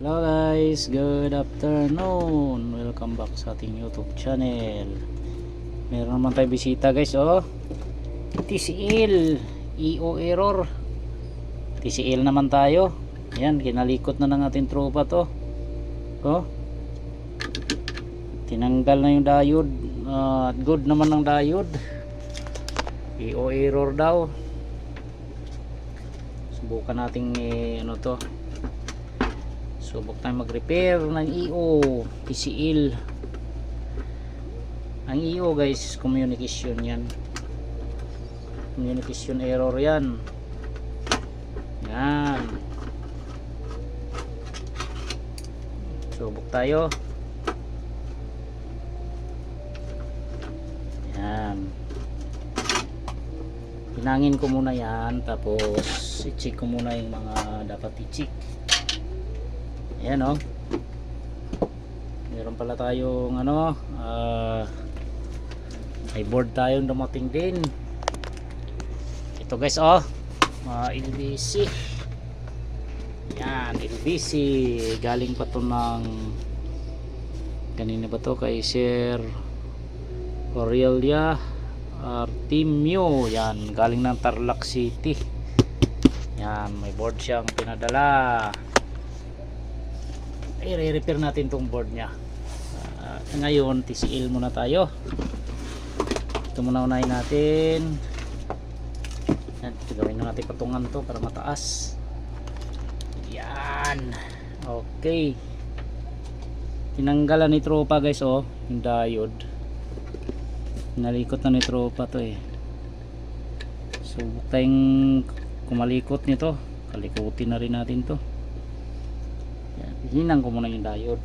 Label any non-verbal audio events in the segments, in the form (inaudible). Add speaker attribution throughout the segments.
Speaker 1: Hello guys, good afternoon. Welcome back sa ating YouTube channel. Meron naman tayo bisita guys, oh. TCL, EO error. TCL naman tayo. Yan, kinalikot na ng ating tropa to. Oh. Tinanggal na yung diode. Ah, good naman ng diode. EO error daw. Subukan nating eh, ano to subok tayo mag-repair ng EO TCL ang EO guys communication yan. Communication error yan. Yan. Subok tayo. Yan. Hinangin ko muna yan tapos i-check ko muna yung mga dapat i-check Ayan oh. Meron pala tayong ano, ah may board tayong dumating din. Ito guys oh, mga LBC. Yan, LBC. Galing pa to ng kanina ba to kay Sir Aurelia Artimio. Yan, galing ng Tarlac City. Yan, may board siyang pinadala i-repair natin tong board nya Ah, ngayon TCL muna tayo. Ito muna unahin natin. Yan, gawin na natin patungan to para mataas. Yan. Okay. Tinanggalan ni tropa guys oh yung diode. Nalikot na ni tropa to eh. So tayong kumalikot nito. Kalikutin na rin natin to hinang ko muna yung diode.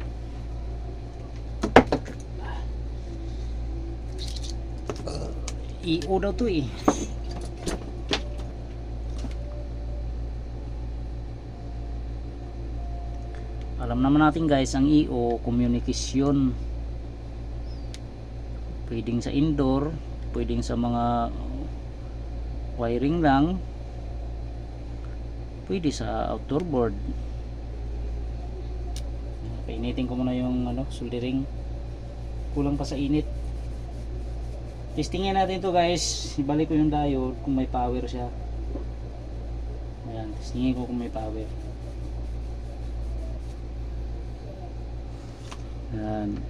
Speaker 1: EO daw to eh. Alam naman natin guys, ang EO, communication. Pwedeng sa indoor, pwedeng sa mga wiring lang, pwede sa outdoor board painitin ko muna yung ano, soldering. Kulang pa sa init. Testingin natin to guys. Ibalik ko yung diode kung may power siya. Ayan, testingin ko kung may power. Ayan.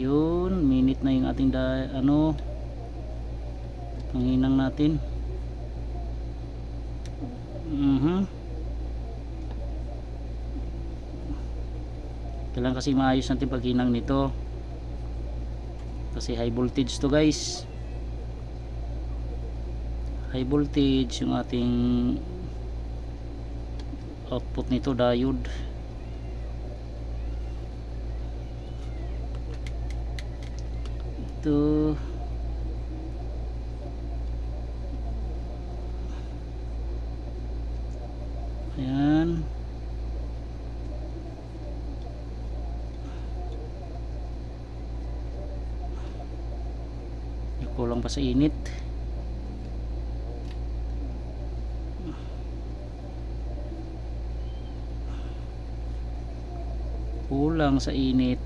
Speaker 1: Yun minute na yung ating ano panginang natin. Mhm kailangan kasi maayos natin paghinang nito. Kasi high voltage to guys. High voltage yung ating output nito diode. Ito ayan kulang pa sa init. Kulang sa init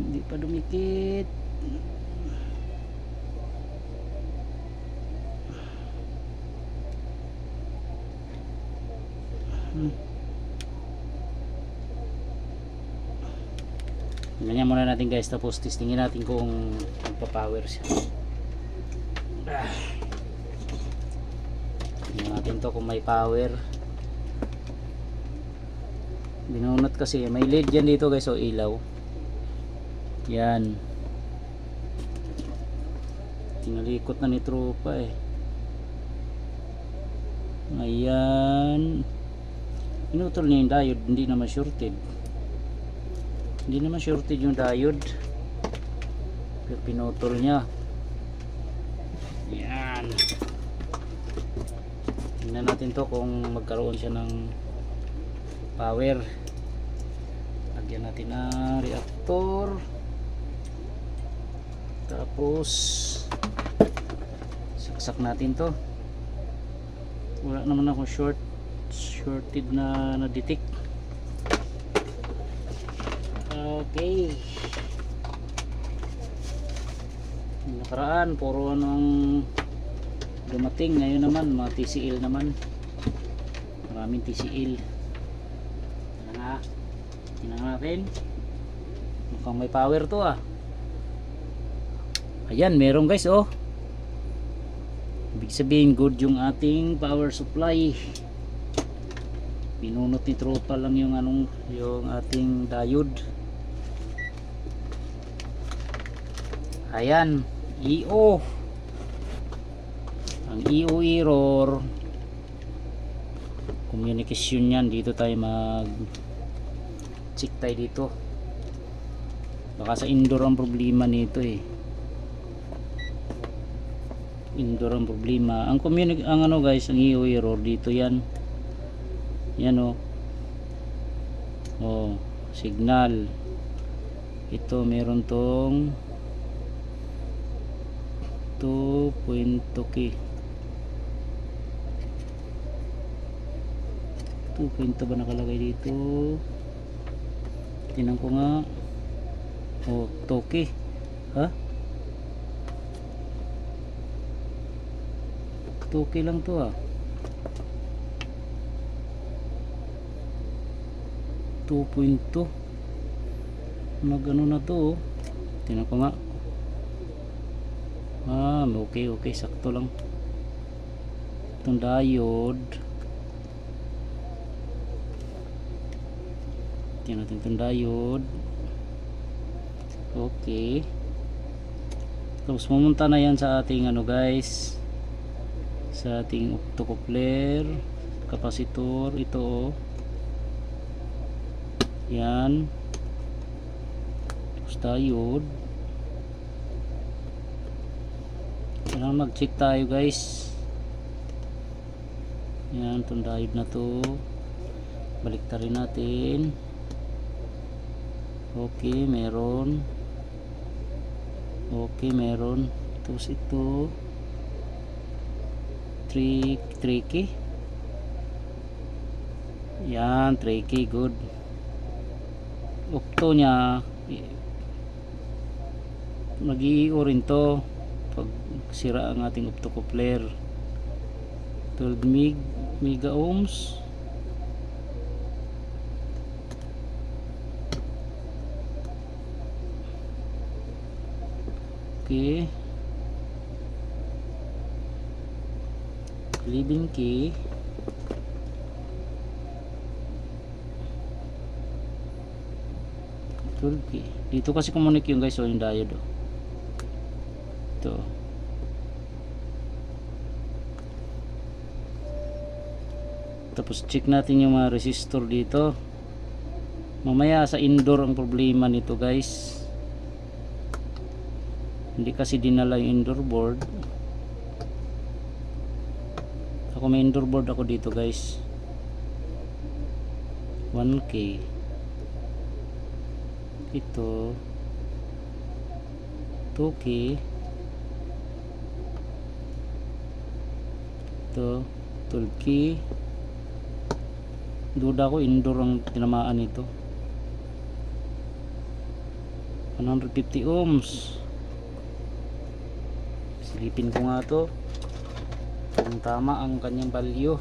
Speaker 1: hindi pa dumikit Hmm. Ganyan muna natin guys tapos testingin natin kung magpa-power siya. Tingnan natin to kung may power. Binunot kasi may LED yan dito guys o ilaw. Yan. Tinalikot na ni tropa eh. Ayan. Inutol niya yung diode, hindi naman shorted. Hindi naman shorted yung diode. Pero pinutol niya. Yan. tingnan natin to kung magkaroon siya ng power lagyan natin ng reactor tapos saksak natin to wala naman ako short shorted na na detect okay. Nakaraan puro anong dumating. Ngayon naman mga TCL naman. Maraming TCL ano nga. Tingnan natin. Mukhang may power to ah. Ayan meron guys oh. Ibig sabihin good yung ating power supply. Pinunot ni tropa lang yung anong yung ating diode ayan EO ang EO error. Communication yan. Dito tayo mag check tayo dito. Baka sa indoor ang problema nito eh. Indoor ang problema. Ang communic ang ano guys ang EO error dito yan. Yan o oh. signal. Ito meron tong 2.2k 2.2 ba nakalagay dito? Tinan ko nga. Oh 2k ha? 2k lang to ah. 2.2 nag ano na to oh. tinan ko nga ah okay okay. Sakto lang. Itong diode. Tingnan natin itong diode. Okay. Tapos pumunta na yan sa ating ano guys. Sa ating octocoupler kapasitor ito oh. Yan. Tapos diode kailangan mag check tayo guys. Yan itong diode na to. Balik rin natin. Okay meron. Okay meron. Tapos ito. 3 3k yan 3k good. Octo nya mag-iio rin pag sira ang ating optocoupler 12 meg mega ohms okay living key. Dito kasi kumunik yung guys, so yung diode. Oh. Ito. Tapos check natin yung mga resistor dito. Mamaya sa indoor ang problema nito guys. Hindi kasi dinala yung indoor board. Ako may indoor board ako dito guys. 1K ito 2k ito 12k duda ko indoor ang tinamaan nito. 150 ohms. Silipin ko nga to. Kung tama ang kanyang value.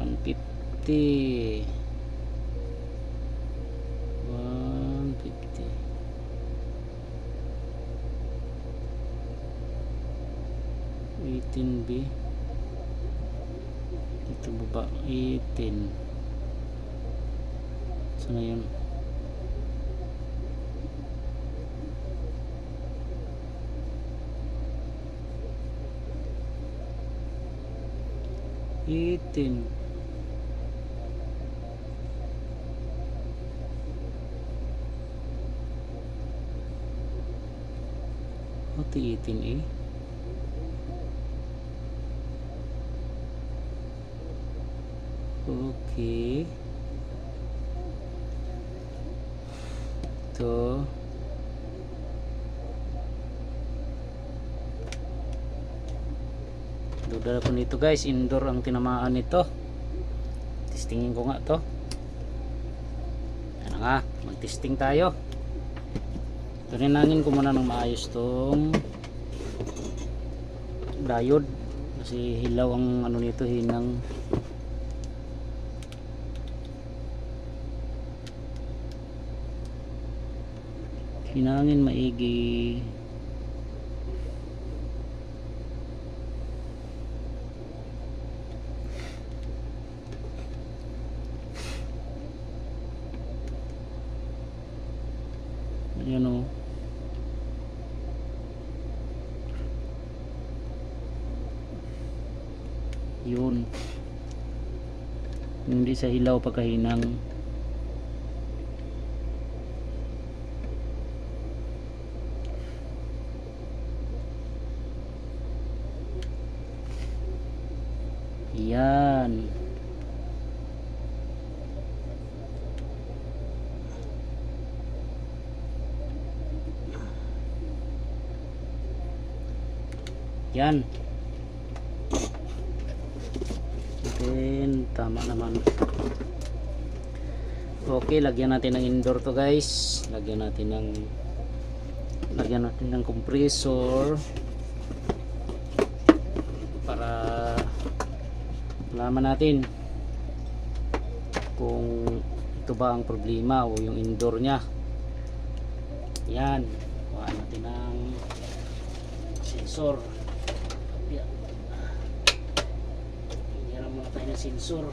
Speaker 1: 150 150 18B dito baba 18 sana yun Eighteen. Pati 18 eh. Okay. Ito. Duda ko nito guys, indoor ang tinamaan nito. Testingin ko nga to. Ano nga, mag-testing tayo. Turinangin ko muna ng maayos tong diode kasi hilaw ang ano nito hinang hinangin maigi Ayan o. Yun. Hindi sa hilaw pagkahinang. Yan. Yan. Then, tama naman. Okay, lagyan natin ng indoor to guys. Lagyan natin ng lagyan natin ng compressor para malaman natin kung ito ba ang problema o yung indoor niya. Yan. Kuha natin ng sensor. Yan. Hiram muna tayo ng sensor.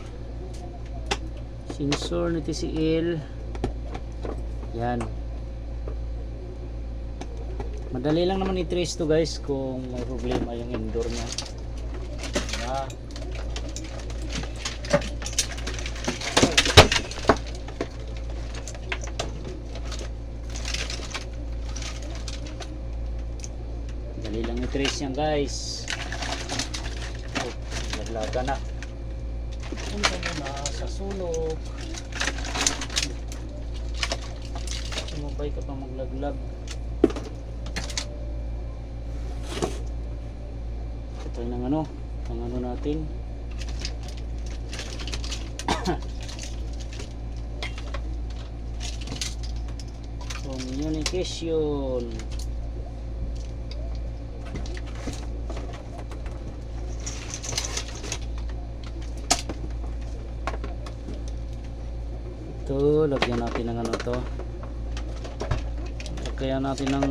Speaker 1: Sensor ni TCL. Yan. Madali lang naman i-trace to guys kung may problema yung indoor niya. Yeah. Dali lang i-trace yan guys. Oh, naglaga na. Punta mo na sa sulok. Sumabay ka pa maglaglag. Ito ng ano, ang ano natin. (coughs) Communication. Ito, lagyan natin ng ano to. Lagyan natin ng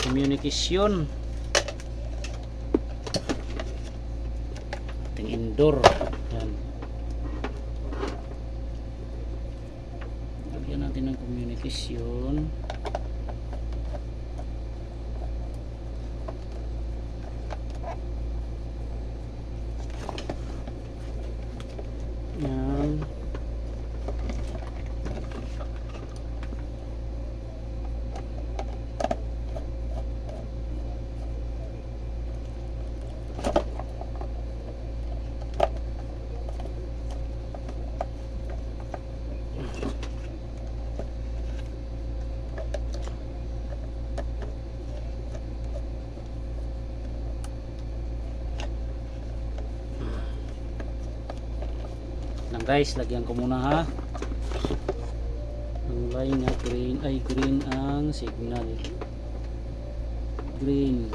Speaker 1: communication. Ating indoor. Yan. Lagyan natin ng communication. Yan. lang guys lagyan ko muna ha? Ang line na green ay green ang signal. Green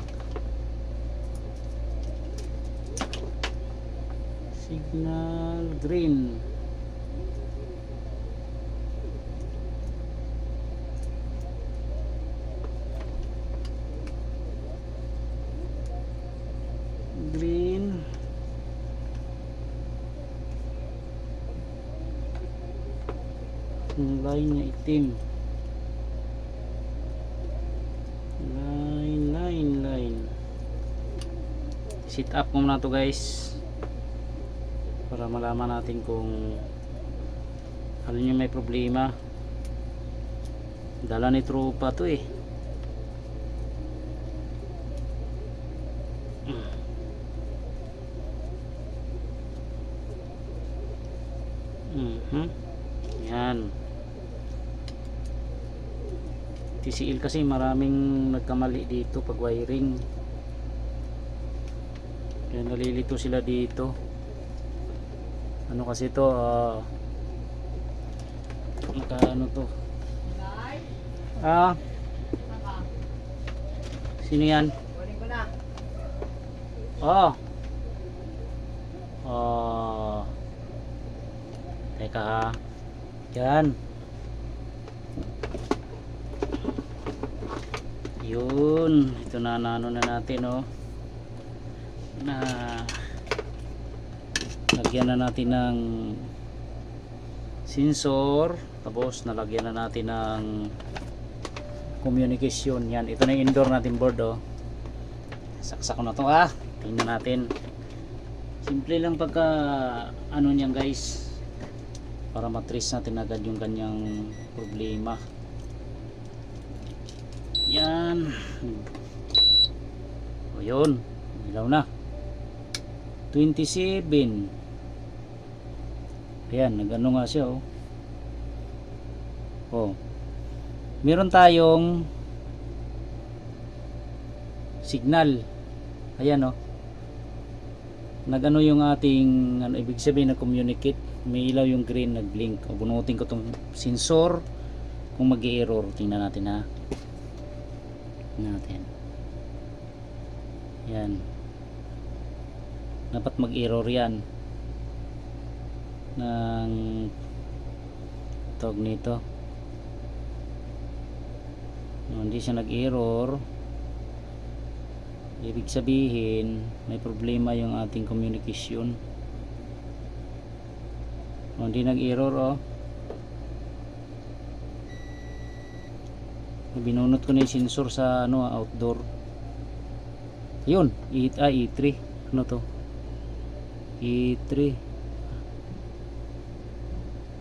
Speaker 1: signal green green line niya itim. Line line line. Sit up muna to guys. Para malaman natin kung alin yung may problema. Dala ni tropa to eh Hmm? Yan. TCL kasi maraming nagkamali dito pag wiring. Kaya nalilito sila dito. Ano kasi to ah naka ano to ah sino yan oh oh teka ha yan yun ito na nano na natin oh. Na lagyan na natin ng sensor tapos nalagyan na natin ng communication. Yan ito na yung indoor natin board oh. Saksak na to ah. Tingnan natin. Simple lang pagka ano niyan guys. Para matrace natin agad yung kanyang problema yan. O yun. Ilaw na. 27 ayan nagano nga siya oh. Oh meron tayong signal. Ayan oh. Nagano yung ating ano ibig sabihin na communicate. May ilaw yung green nag blink o bunutin ko tong sensor. Kung mag error tingnan natin ha natin. Yan. Dapat mag error yan. Ng tawag nito. No, hindi siya nag error ibig sabihin may problema yung ating communication. O, hindi nag error oh binunot ko na yung sensor sa ano outdoor. Yun E, ah, E3 ano to? E3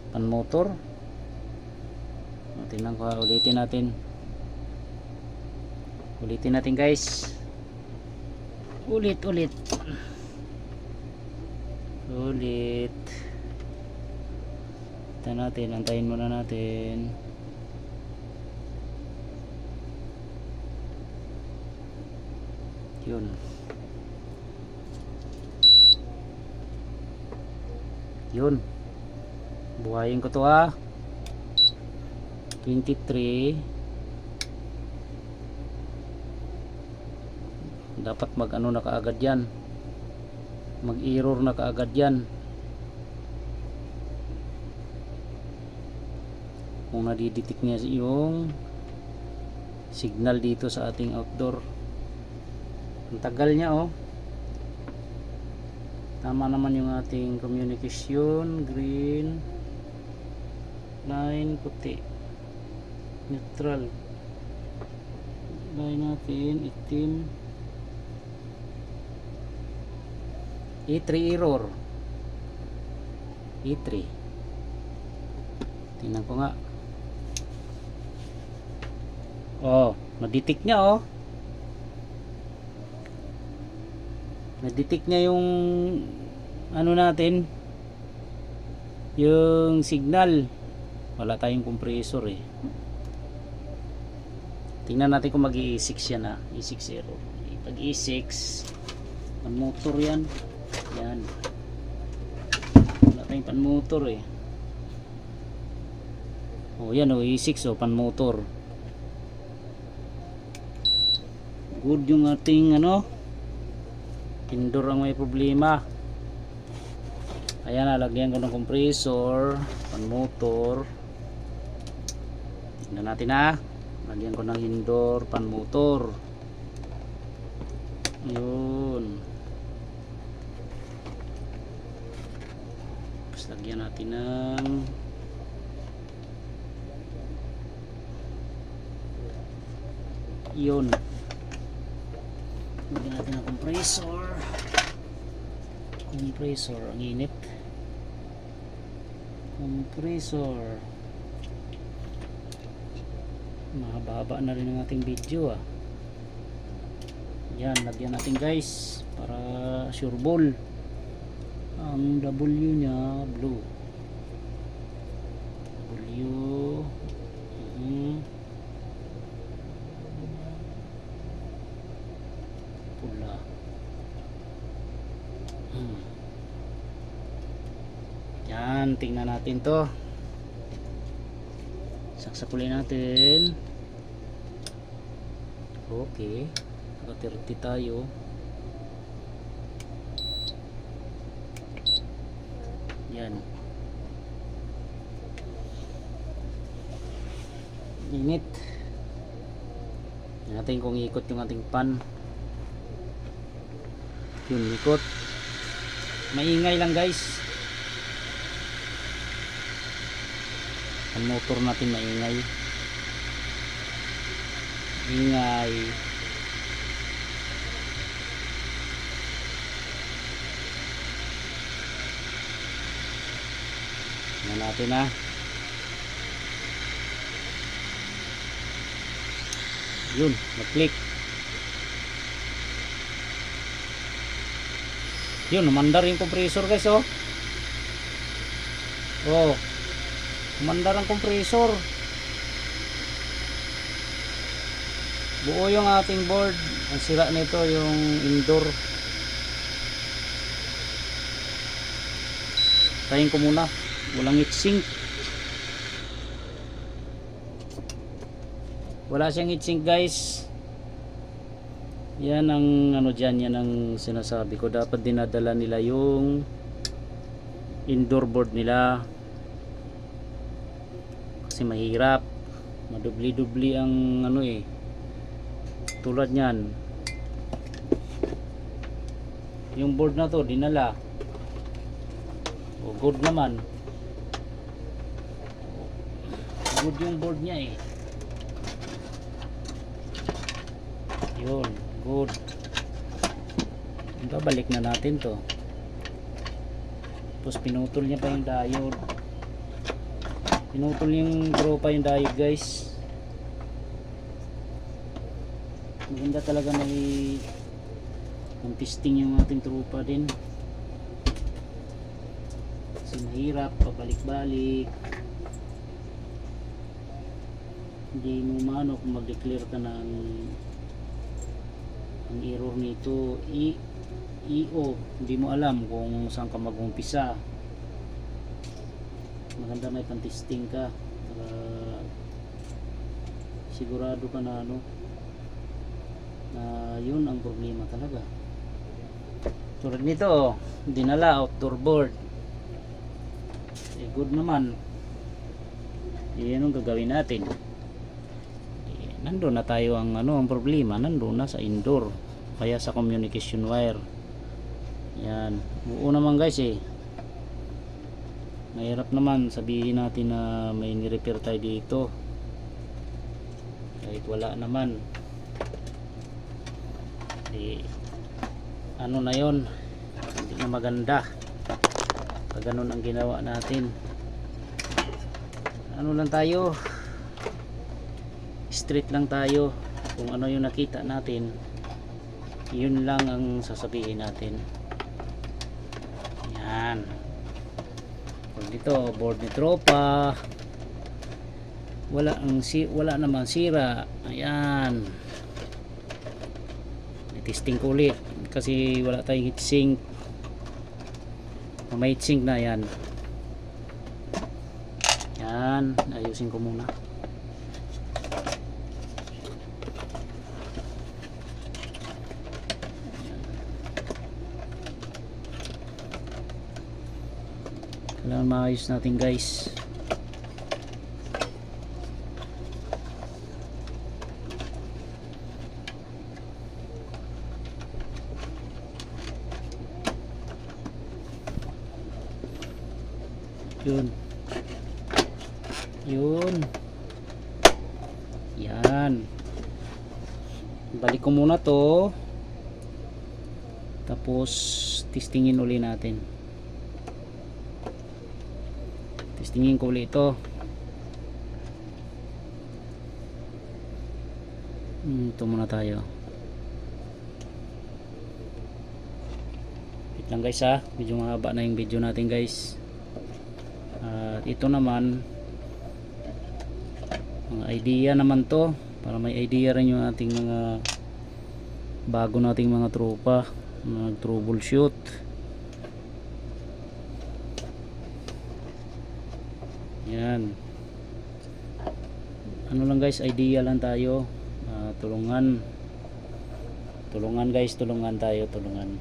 Speaker 1: pan motor. Tingnan ko ha, ulitin natin. Ulitin natin guys. Ulit ulit. Ulit. Ito natin antayin muna natin yun. Yun. Buhayin ko to ha 23 dapat mag ano na kaagad yan. Mag error na kaagad yan. Kung nadidetect niya yung signal dito sa ating outdoor ang tagal niya oh. Tama naman yung ating communication green line puti. Neutral. Line natin itim. E3 error. E3 tingnan ko nga. Oh nadetect niya oh nadetect niya yung ano natin yung signal. Wala tayong compressor eh. Tingnan natin kung mag E6 yan ha? E6 error pag E6 ang motor yan. Yan. Wala tayong pan motor eh. Oh yan oh E6 oh pan motor good yung ating ano indoor ang may problema. Ayan nalagyan ko ng compressor pan motor. Tingnan natin ha? Lagyan ko ng indoor pan motor. Yun tapos lagyan natin ng yun lagyan natin ng compressor. Compressor ang init. Compressor. Mahaba na rin ang ating video ah. Yan lagyan natin guys para sure ball. Ang W nya blue U mhm. pula hmm. yan tingnan natin to. Saksakulin natin. Okay. Naka 30 tayo. Yan. Init. Natin kung ikot yung ating pan. Yun ikot. Maingay lang guys ang motor natin maingay. Ingay. Tingnan natin ha yun nag-click yun umandar yung compressor guys oh. Oh umandar ang compressor. Buo yung ating board. Ang sira nito yung indoor. Tayin ko muna. Walang heatsink. Wala siyang heatsink guys. Yan ang ano dyan yan ang sinasabi ko. Dapat dinadala nila yung indoor board nila kasi mahirap. Madubli-dubli ang ano eh tulad nyan yung board na to dinala. O good naman. Good yung board niya eh. Yun good. Babalik na natin to. Tapos pinutol niya pa yung diode pinutol yung tropa yung diode guys. Maganda talaga may ang testing yung ating tropa din. Kasi mahirap pabalik-balik. Hindi mo maano kung mag-declare ka ng ang error nito. I, EO hindi mo alam kung saan ka mag-umpisa maganda may pantesting ka. Para sigurado ka na ano na yun ang problema talaga. Tulad nito dinala outdoor board. Eh good naman. Eh anong gagawin natin. Eh, nandun na tayo ang ano ang problema. Nandun na sa indoor kaya sa communication wire. Yan. Buo naman guys eh mahirap naman sabihin natin na may nirepair tayo dito. Kahit wala naman. Di ano na yon hindi na maganda. Pag ganun ang ginawa natin. Ano lang tayo? Straight lang tayo. Kung ano yung nakita natin yun lang ang sasabihin natin yan kung dito board ni tropa. Wala ang si wala naman sira. Ayan. Testing ko ulit kasi wala tayong heatsink may heatsink na yan. Yan ayusin ko muna kailangan maayos natin guys. Yun. Yun. Yan. Balik ko muna to. Tapos testingin uli natin testingin ko ulit ito hmm, ito muna tayo. Wait lang guys ha. Medyo mahaba na yung video natin guys. At ito naman mga idea naman to. Para may idea rin yung ating mga bago nating mga tropa nag troubleshoot yan ano lang guys idea lang tayo. Ah, tulungan. Tulungan guys tulungan tayo tulungan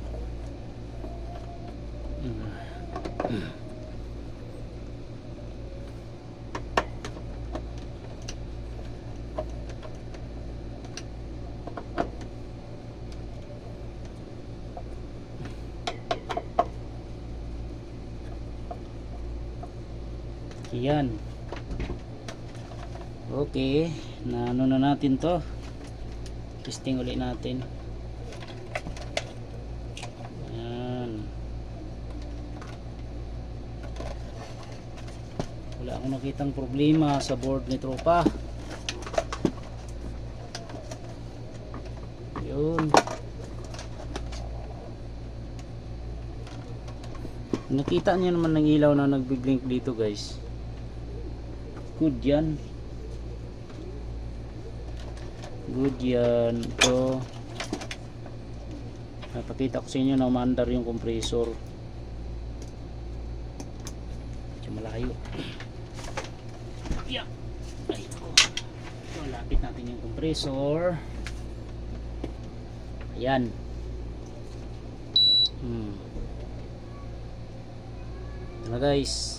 Speaker 1: yan okay na ano na natin to. Testing ulit natin. Yan wala akong nakitang problema sa board ni tropa. Yun. Nakita niyo naman ng ilaw na nagbiblink dito guys good yan. Good yan ito napakita ko sa inyo na umandar yung compressor. Medyo malayo. Yeah. ay ko ito lapit natin yung compressor. Ayan. Hmm. ito na guys.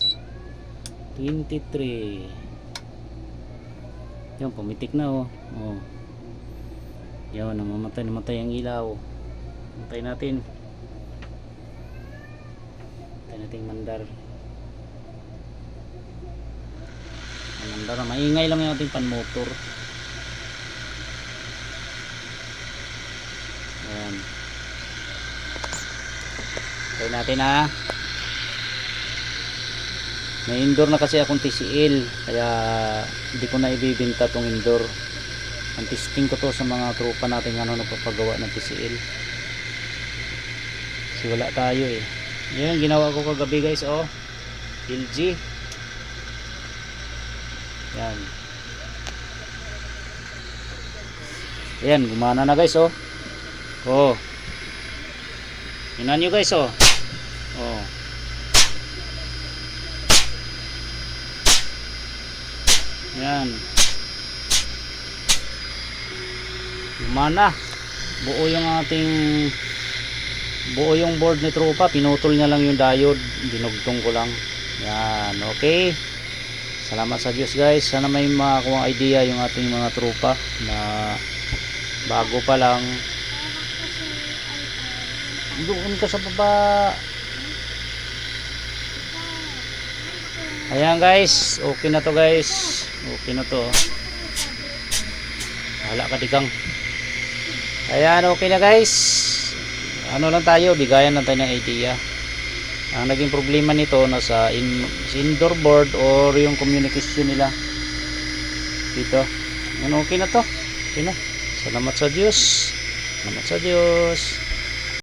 Speaker 1: 23 yan pumitik na oh. Oh. Yan namamatay namatay ang ilaw. Antay natin. Antay natin mandar. Ang mandar maingay lang yung ating pan motor yan Antay natin ha may indoor na kasi akong TCL kaya hindi ko na ibibinta tong indoor. Ang testing ko to sa mga tropa natin ano nagpapagawa ng TCL kasi wala tayo eh. Yan ginawa ko kagabi guys oh. LG yan. Yan gumana na guys oh. Oh. Yun nyo guys oh yan Lumana. Buo yung ating buo yung board ni tropa. Pinutol niya lang yung diode. Dinugtong ko lang. Yan. Okay. Salamat sa Diyos guys. Sana may makakuha idea yung ating mga tropa na bago pa lang. Doon ka sa baba. Ayan guys. Okay na to guys. Okay na to. Wala ka digang. Ayan, okay na guys. Ano lang tayo, bigayan lang tayo ng idea. Ang naging problema nito nasa in, indoor board or yung communication nila. Dito. Ano, okay na to. Okay na. Salamat sa Diyos. Salamat sa Diyos.